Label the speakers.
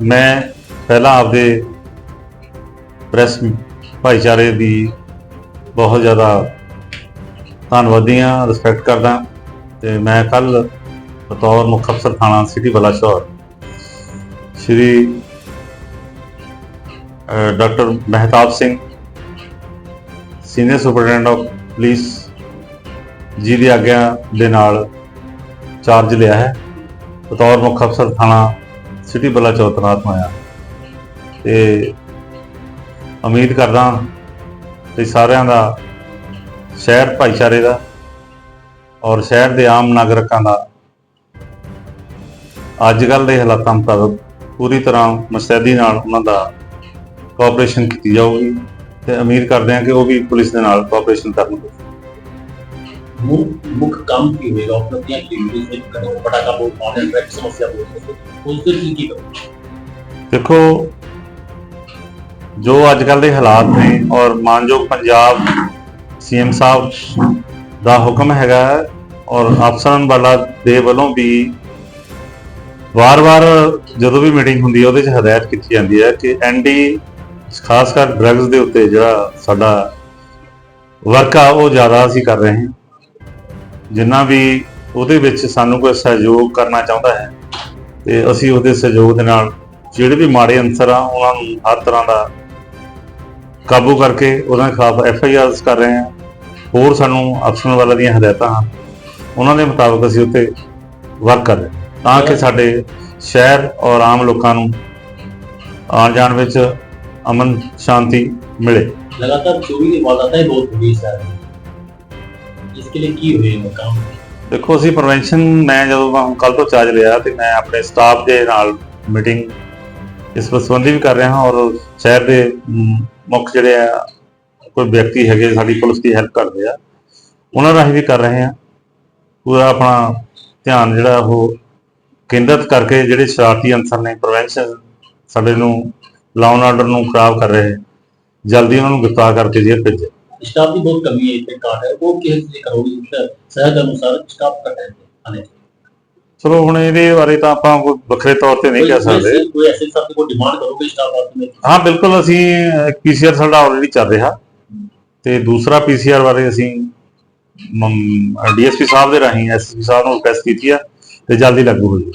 Speaker 1: ਮੈਂ ਪਹਿਲਾਂ ਆਪਦੇ ਪ੍ਰੈਸ ਭਾਈਚਾਰੇ ਦੀ ਬਹੁਤ ਜ਼ਿਆਦਾ ਧੰਨਵਾਦੀ ਹਾਂ ਰਿਸਪੈਕਟ ਕਰਦਾ ਤੇ ਮੈਂ ਕੱਲ ਬਤੌਰ ਮੁੱਖ ਅਫਸਰ ਥਾਣਾ city Balachaur Shri doctor Mehtab Singh, senior superintendent of police ji ਦੀ ਆਗਿਆ ਦੇ ਨਾਲ ਚਾਰਜ ਲਿਆ ਹੈ। ਬਤੌਰ ਮੁੱਖ ਅਫਸਰ ਥਾਣਾ ਸਿਟੀ ਬੱਲਾ ਬਲਾਚੌਰ ਤੈਨਾਤ ਹੋਇਆ ਤੇ ਉਮੀਦ ਕਰਦਾ ਕਿ ਸਾਰਿਆਂ ਦਾ ਸ਼ਹਿਰ, ਭਾਈਚਾਰੇ ਦਾ ਔਰ ਸ਼ਹਿਰ ਦੇ ਆਮ ਨਾਗਰਿਕਾਂ ਦਾ ਅੱਜ ਕੱਲ ਦੇ ਹਾਲਾਤਾਂ ਮੁਤਾਬਕ ਪੂਰੀ ਤਰ੍ਹਾਂ ਮੁਸਤੈਦੀ ਨਾਲ ਉਹਨਾਂ ਦਾ ਕੋਆਪਰੇਸ਼ਨ ਕੀਤੀ ਜਾਊਗੀ। ਤੇ ਉਮੀਦ ਕਰਦੇ ਹਾਂ ਕਿ ਉਹ ਵੀ ਪੁਲਿਸ ਦੇ ਨਾਲ ਕੋਆਪਰੇਸ਼ਨ ਕਰਨਗੇ।
Speaker 2: ਮੁੱਖ ਮੁੱਖ ਕੰਮ ਕੀ ਹੋਏਗਾ ਉਪਲਬਧੀਆਂ ਕੀ ਹੋਣਗੀਆਂ ਇਸ ਵਿੱਚ ਕਦੋਂ ਪਟਾਕਾ ਬਹੁਤ ਪਾਉਂਦੇ ਟ੍ਰੈਫਿਕ ਸਮੱਸਿਆ ਬਹੁਤ ਉਸ ਦੇ ਲਈ ਕੀ ਕਰੋ
Speaker 1: ਦੇਖੋ, ਜੋ ਅੱਜ ਕੱਲ ਦੇ ਹਾਲਾਤ ਨੇ ਔਰ ਮਾਨਯੋਗ ਪੰਜਾਬ ਸੀਐਮ ਸਾਹਿਬ ਦਾ ਹੁਕਮ ਹੈਗਾ ਔਰ ਅਫਸਰਾਂ ਵਾਲਾ ਦੇ ਵੱਲੋਂ ਵੀ ਵਾਰ-ਵਾਰ ਜਦੋਂ ਵੀ ਮੀਟਿੰਗ ਹੁੰਦੀ ਹੈ, ਉਹਦੇ 'ਚ ਹਦਾਇਤ ਕੀਤੀ ਜਾਂਦੀ ਹੈ ਕਿ ਐਨਡੀ ਖਾਸ ਕਰ ਡਰੱਗਸ ਦੇ ਉੱਤੇ ਜਿਹੜਾ ਸਾਡਾ ਵਰਕ ਆ ਉਹ ਜ਼ਿਆਦਾ ਅਸੀਂ ਕਰ ਰਹੇ ਹਾਂ। ਜਿੰਨਾ ਵੀ ਉਹਦੇ ਵਿੱਚ ਸਾਨੂੰ ਕੋਈ ਸਹਿਯੋਗ ਕਰਨਾ ਚਾਹੁੰਦਾ ਹੈ, ਤੇ ਅਸੀਂ ਉਹਦੇ ਸਹਿਯੋਗ ਦੇ ਨਾਲ ਜਿਹੜੇ ਵੀ ਮਾੜੇ ਅੰਸਰ ਆ, ਉਹਨਾਂ ਨੂੰ ਹਰ ਤਰ੍ਹਾਂ ਦਾ ਕਾਬੂ ਕਰਕੇ ਉਹਨਾਂ ਦੇ ਖਿਲਾਫ ਐਫ ਆਈ ਆਰਸ ਕਰ ਰਹੇ ਹਾਂ। ਹੋਰ ਸਾਨੂੰ ਅਫਸਰਾਂ ਵਾਲਾ ਦੀਆਂ ਹਦਾਇਤਾਂ ਹਨ, ਉਹਨਾਂ ਦੇ ਮੁਤਾਬਕ ਅਸੀਂ ਉੱਤੇ ਵਰਕ ਕਰ ਰਹੇ ਤਾਂ ਕਿ ਸਾਡੇ ਸ਼ਹਿਰ ਔਰ ਆਮ ਲੋਕਾਂ ਨੂੰ ਆਉਣ ਜਾਣ ਵਿੱਚ ਅਮਨ ਸ਼ਾਂਤੀ ਮਿਲੇ।
Speaker 2: ਲਗਾਤਾਰ ਚੋਰੀ ਦੀ ਵਾਰਦਾਤਾਂ ਬਹੁਤ ਹੋ ਰਹੀ इसके लिए की होएगा काम
Speaker 1: ਦੇਖੋ ਅਸੀਂ ਪ੍ਰੀਵੈਂਸ਼ਨ ਮੈਂ ਜਦੋਂ ਕੱਲ ਤੋਂ ਚਾਰਜ ਲਿਆ ਤੇ ਮੈਂ ਆਪਣੇ ਸਟਾਫ ਦੇ ਨਾਲ ਮੀਟਿੰਗ ਇਸ ਸੰਬੰਧੀ ਵੀ ਕਰ ਰਿਹਾ ਹਾਂ ਔਰ ਸ਼ਹਿਰ ਦੇ ਅਮ, ਮੁੱਖ ਜਿਹੜੇ ਆ ਕੋਈ ਵਿਅਕਤੀ ਹੈਗੇ ਸਾਡੀ ਪੁਲਿਸ ਦੀ ਹੈਲਪ ਕਰਦੇ ਆ ਉਹਨਾਂ ਰਾਹੀਂ ਵੀ ਕਰ ਰਹੇ ਹਾਂ ਪੂਰਾ ਆਪਣਾ ਧਿਆਨ ਜਿਹੜਾ ਉਹ ਕੇਂਦਰਿਤ ਕਰਕੇ ਜਿਹੜੇ ਸ਼ਰਾਰਤੀ ਅੰਸਰ ਨੇ ਪ੍ਰੀਵੈਂਸ਼ਨ ਸਾਡੇ ਨੂੰ ਲਾਅ ਆਰਡਰ ਨੂੰ ਖਰਾਬ ਕਰ ਰਹੇ ਜਲਦੀ ਉਹਨਾਂ ਨੂੰ ਗ੍ਰਿਫਤਾਰ ਕਰਕੇ ਜੇਲ੍ਹ ਭੇਜੇ
Speaker 2: स्टाफ की बहुत कमी है इतने कार्ड है वो किस लिए करोगे सर शहर के अनुसार स्टाफ का है आने
Speaker 1: ਚਲੋ ਹੁਣ ਇਹਦੇ ਬਾਰੇ ਤਾਂ ਆਪਾਂ ਕੋਈ ਵੱਖਰੇ ਤੌਰ ਤੇ ਨਹੀਂ ਕਹਿ ਸਕਦੇ
Speaker 2: कोई- कोई ऐसे हिसाब से कोई डिमांड करोगे स्टाफ आपने
Speaker 1: ਹਾਂ ਬਿਲਕੁਲ ਅਸੀਂ ਪੀਸੀਆਰ ਸਾਡਾ ਆਲਰੇਡੀ ਚੱਲ ਰਿਹਾ ਤੇ ਦੂਸਰਾ ਪੀਸੀਆਰ ਬਾਰੇ ਅਸੀਂ ਡੀਐਸਪੀ ਸਾਹਿਬ ਦੇ ਰਾਹੀਂ ਐਸਪੀ ਸਾਹਿਬ ਨੂੰ ਰਿਕਵੈਸਟ ਕੀਤੀ ਆ ਤੇ ਜਲਦੀ ਲਾਗੂ ਹੋ ਜਾਊ